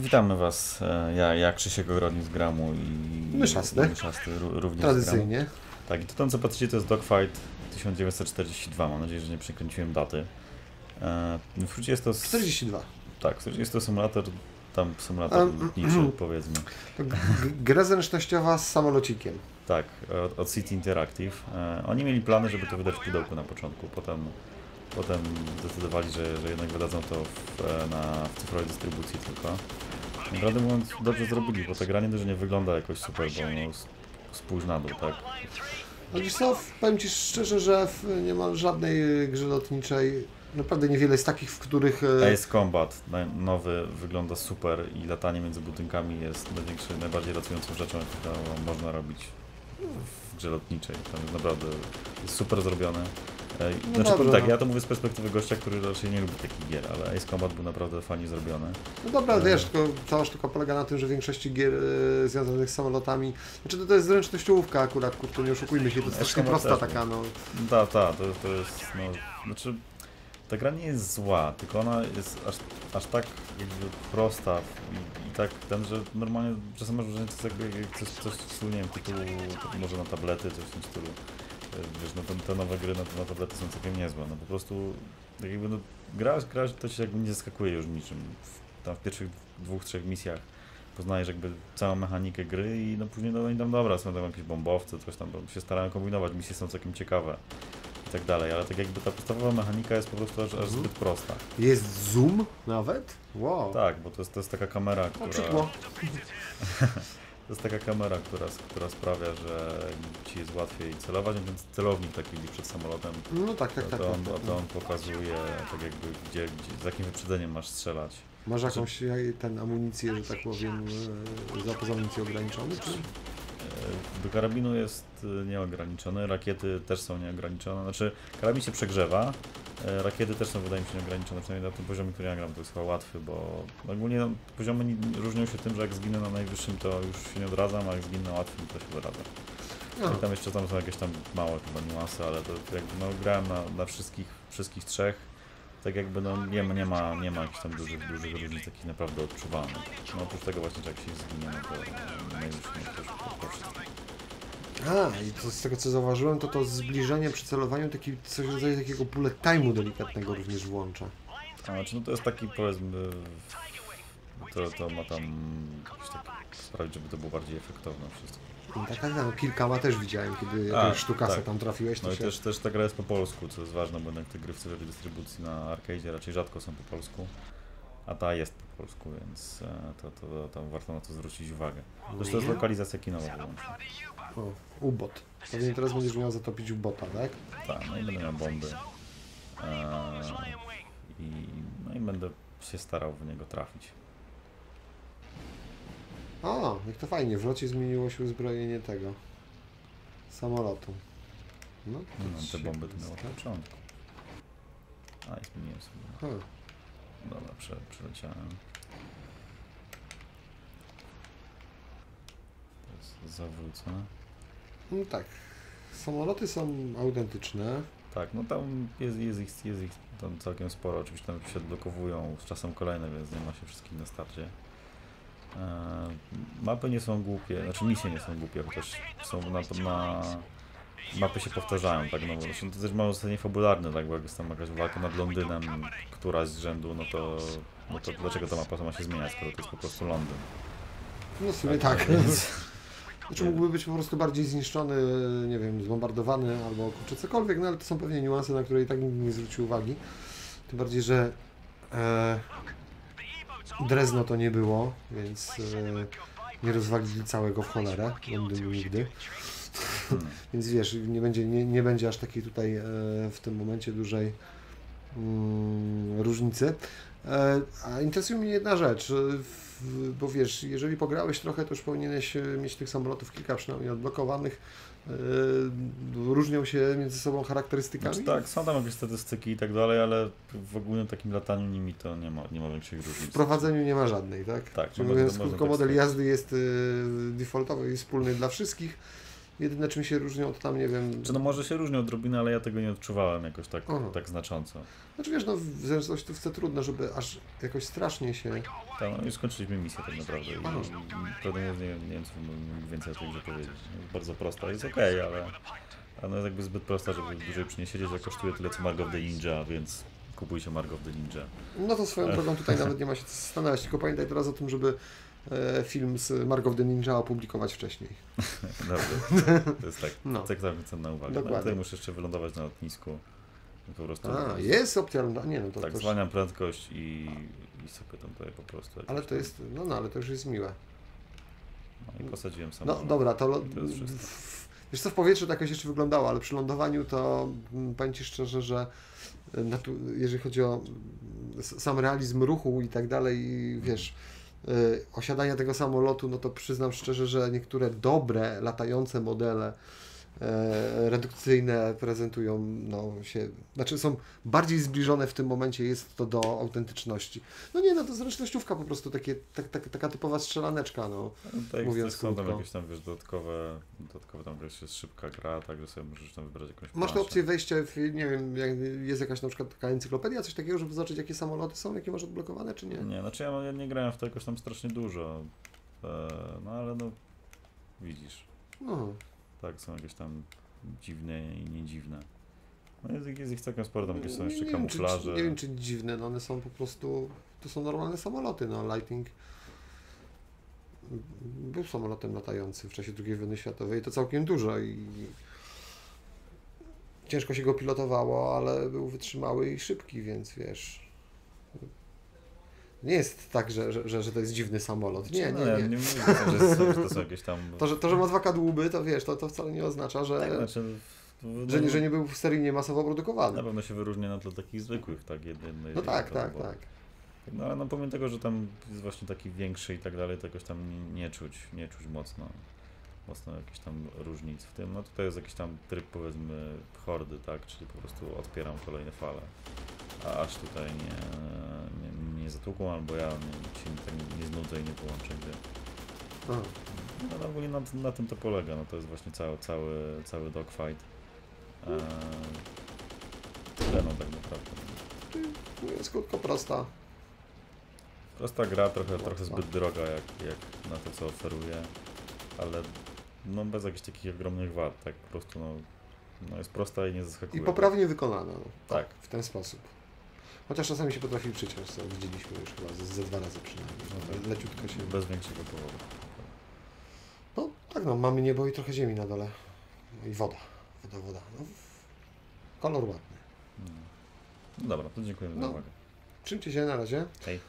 Witamy Was. E, ja, ja Krzysiek Ogrodnik z Gramu i Myszasty. Myszasty ró- również Tradycyjnie. Tak, i to tam co patrzycie to jest Dogfight 1942. Mam nadzieję, że nie przekręciłem daty. E, W skrócie jest to... s- 42. Tak, w skrócie jest to symulator, tam symulator Em, lotniczy powiedzmy. Gra zręcznościowa z samolocikiem. Tak, od, od City Interactive. E, oni mieli plany, żeby to wydać w pudełku na początku, potem, potem zdecydowali, że, że jednak wydadzą to w, e, na w cyfrowej dystrybucji tylko. I Prawdę mówiąc, dobrze zrobili, bo ta gra nie że nie wygląda jakoś super, bo no, spójrz na dół, tak? No wiesz co, powiem Ci szczerze, że w niemal żadnej y, grze lotniczej naprawdę niewiele jest takich, w których... e, Ace Combat nowy wygląda super i latanie między budynkami jest największą, najbardziej ratującą rzeczą, jaką można robić w grze lotniczej. Tam jest naprawdę jest super zrobione. No Znaczy, dobrze, tak, no. ja to mówię z perspektywy gościa, który raczej nie lubi takich gier, ale Ace Combat był naprawdę fajnie zrobiony. No dobra, E. wiesz, tylko cała sztuka polega na tym, że w większości gier e, związanych z samolotami, znaczy to, to jest zręcznościówka akurat, kurczę, nie oszukujmy się, to jest strasznie prosta taka, no. Ta, ta, to, to jest, no, znaczy, ta gra nie jest zła, tylko ona jest aż, aż tak jakby prosta i, i tak ten, że normalnie czasem masz wrażenie, to jest jakby jak coś, coś stylu, nie wiem, tytułu, może na tablety, coś w tym stylu. Wiesz, no te, te nowe gry na, na tablety są całkiem niezłe, no po prostu, tak jakby, no, grasz, grasz, to się jakby nie zaskakuje już niczym. W, tam w pierwszych dwóch, trzech misjach poznajesz jakby całą mechanikę gry i no później no oni tam dobra, są tam jakieś bombowce, coś tam, bo się starają kombinować, misje są całkiem ciekawe i tak dalej, ale tak jakby ta podstawowa mechanika jest po prostu aż, aż Mhm. zbyt prosta. Jest zoom nawet? Wow. Tak, bo to jest, to jest taka kamera, O, która... przykło. To jest taka kamera, która, która sprawia, że ci jest łatwiej celować, więc celownik taki gdzieś przed samolotem, No tak, tak, to, tak. to, tak, on, tak, to on pokazuje tak jakby gdzie, gdzie, z jakim wyprzedzeniem masz strzelać. Masz jakąś e, ten amunicję, że tak powiem, e, zapas amunicji ograniczony? Czy? E, Do karabinu jest nieograniczony, rakiety też są nieograniczone. Znaczy, karabin się przegrzewa, rakiety też są, wydaje mi się, nieograniczone, przynajmniej na tym poziomie, który ja gram, to jest chyba łatwy, bo ogólnie no, poziomy ni- różnią się tym, że jak zginę na najwyższym, to już się nie odradzam, a jak zginę na łatwym, to się odradzam. No. I tam jeszcze tam są jakieś tam małe chyba niuanse, ale to jakby no, grałem na, na wszystkich, wszystkich trzech. Tak jakby no nie ma, nie ma, nie ma jakichś tam dużych, dużych różnic takich naprawdę odczuwalnych. No oprócz tego właśnie, że jak się zginie, no to na najwyższym no, to już po, po wszystkim. A, i to z tego co zauważyłem, to to zbliżenie przy celowaniu taki, coś rodzaju takiego bullet time'u delikatnego również włącza. A, znaczy, no to jest taki powiedzmy, to, to ma tam jakiś taki sprawić, żeby to było bardziej efektowne wszystko. No, tak, tak, no, kilkama też widziałem, kiedy jakąś sztukasę tak. tam trafiłeś, to No i się... też, też ta gra jest po polsku, co jest ważne, bo jednak te gry w dystrybucji na arcade raczej rzadko są po polsku, a ta jest po polsku, więc e, to, to, to, to warto na to zwrócić uwagę. Zresztą to jest lokalizacja kinowa wyłącznie. O, ubot. Pewnie teraz będziesz miał zatopić ubota, tak? Tak, no i będę miał bomby. E, i, no i będę się starał w niego trafić. A, jak to fajnie, w locie zmieniło się uzbrojenie tego samolotu. No, to No, te bomby to miało na początku. A, i zmieniłem sobie. Ha, Dobra, prze, przeleciałem. Teraz zawrócę. No tak, samoloty są autentyczne. Tak, no tam jest, jest, ich, jest ich tam całkiem sporo. Oczywiście tam się odblokowują z czasem kolejne, więc nie ma się wszystkich na starcie. E, mapy nie są głupie, znaczy misje nie są głupie, chociaż są na, na mapy się powtarzają, tak, no zresztą to też ma uzasadnienie fabularne, tak, bo jak jest tam jakaś walka nad Londynem, któraś z rzędu, no to, no to dlaczego ta mapa ma się zmieniać, skoro to jest po prostu Londyn. No w sumie tak. Więc, Znaczy mógłby być po prostu bardziej zniszczony, nie wiem, zbombardowany albo kurczę cokolwiek, no ale to są pewnie niuanse, na które i tak nikt nie zwrócił uwagi. Tym bardziej, że e, Drezno to nie było, więc e, nie rozwalili całego w cholerę, Londynu nigdy. Hmm. Więc wiesz, nie będzie, nie, nie będzie aż takiej tutaj e, w tym momencie dużej mm, różnicy. E, a interesuje mnie jedna rzecz, e, w, bo wiesz, jeżeli pograłeś trochę, to już powinieneś mieć tych samolotów kilka przynajmniej odblokowanych. Różnią się między sobą charakterystykami. Znaczy, tak, są tam jakieś statystyki i tak dalej, ale w ogólnym takim lataniu nimi to nie ma, nie ma większych W różnic. prowadzeniu nie ma żadnej, tak? Tak, mówiąc krótko, tak model stwierdzić. jazdy jest defaultowy i wspólny dla wszystkich. Jedyne czym się różnią to tam, nie wiem... Czy no może się różnią odrobinę, ale ja tego nie odczuwałem jakoś tak, Aha. tak znacząco. Znaczy wiesz, no w zręcznościówce trudno, żeby aż jakoś strasznie się... Tak, no już skończyliśmy misję tak naprawdę i, i prawdę mówiąc nie, nie wiem co więcej o tej grze powiedzieć. Jest bardzo prosta, jest okej, ale ale no jest jakby zbyt prosta, żeby dłużej przy niej siedzieć, a kosztuje tyle co Mark of the Ninja, więc kupujcie Mark of the Ninja. No to swoją drogą tutaj nawet nie ma się co zastanawiać, tylko pamiętaj teraz o tym, żeby film z Mark of the Ninja opublikować wcześniej. Naprawdę. To jest tak, No. tak cenna uwaga. No, Dokładnie. tutaj muszę jeszcze wylądować na lotnisku. Po prostu A, jest opcja, no nie no to tak, też... zwalniam prędkość i, i sobie tam tutaj po prostu. Ale to jest, no no, ale to już jest miłe. No i posadziłem No samolot. dobra, to... To jest wszystko. Wiesz co, w powietrzu to jakoś jeszcze wyglądało, ale przy lądowaniu to mm, powiem Ci szczerze, że e, jeżeli chodzi o mm, sam realizm ruchu i tak dalej, wiesz, e, osiadania tego samolotu, no to przyznam szczerze, że niektóre dobre, latające modele redukcyjne prezentują no, się, znaczy są bardziej zbliżone w tym momencie, jest to do autentyczności. No nie, no to zręcznościówka po prostu, takie, tak, tak, taka typowa strzelaneczka, no. No, mówiąc mówiąc są tam krótko. jakieś tam wiesz, dodatkowe, dodatkowe tam jakaś jest szybka gra, także sobie możesz tam wybrać jakąś Masz tę opcję wejścia w, nie wiem, jest jakaś na przykład taka encyklopedia, coś takiego, żeby zobaczyć jakie samoloty są, jakie masz odblokowane, czy nie? Nie, znaczy ja, ja nie grałem w to jakoś tam strasznie dużo. E, no ale no widzisz, No, tak, są jakieś tam dziwne i niedziwne. No jest, jest ich całkiem sporo, tam jakieś są nie, jeszcze nie, wiem, czy, kamuflaże. czy, nie wiem, czy dziwne, no one są po prostu, to są normalne samoloty, no Lightning był samolotem latającym w czasie II wojny światowej, to całkiem dużo i ciężko się go pilotowało, ale był wytrzymały i szybki, więc wiesz... Nie jest tak, że, że, że, to jest dziwny samolot. Nie, no, nie, ja nie. nie mówię, że, są- że to są jakieś tam... To, że, to, że ma dwa kadłuby, to wiesz, to, to wcale nie oznacza, że, tak, znaczy, w- że, nie, no, że nie był seryjnie masowo produkowany. Na pewno się wyróżnia na tle takich zwykłych, tak? Jedno, No tak, tak, było- tak. No ale no pomimo tego, że tam jest właśnie taki większy i tak dalej, to jakoś tam nie, nie czuć, nie czuć mocno, mocno jakichś tam różnic w tym. No tutaj jest jakiś tam tryb powiedzmy hordy, tak, czyli po prostu odpieram kolejne fale. A aż tutaj nie, nie, nie zatłuką, albo ja nie, się tak nie znudzę i nie połączę. A. No ale ogólnie na, na tym to polega, no to jest właśnie cały, cały, cały dogfight. Eee, tyle no tak naprawdę. Jest krótko prosta. Prosta gra, trochę, Łatwa. trochę zbyt droga jak, jak na to, co oferuje, ale no bez jakichś takich ogromnych wad, tak po prostu no, no jest prosta i nie I zaskakuje. poprawnie wykonana. No. Tak. W ten sposób. Chociaż czasami się potrafi przyciąć, co widzieliśmy już chyba ze, ze dwa razy przynajmniej. No tak. Leciutko się... Bez większego powodu. No tak no, mamy niebo i trochę ziemi na dole. No i woda. Woda, woda. No, kolor ładny. No. No dobra, to dziękujemy No. za uwagę. Trzymcie się na razie. Hej.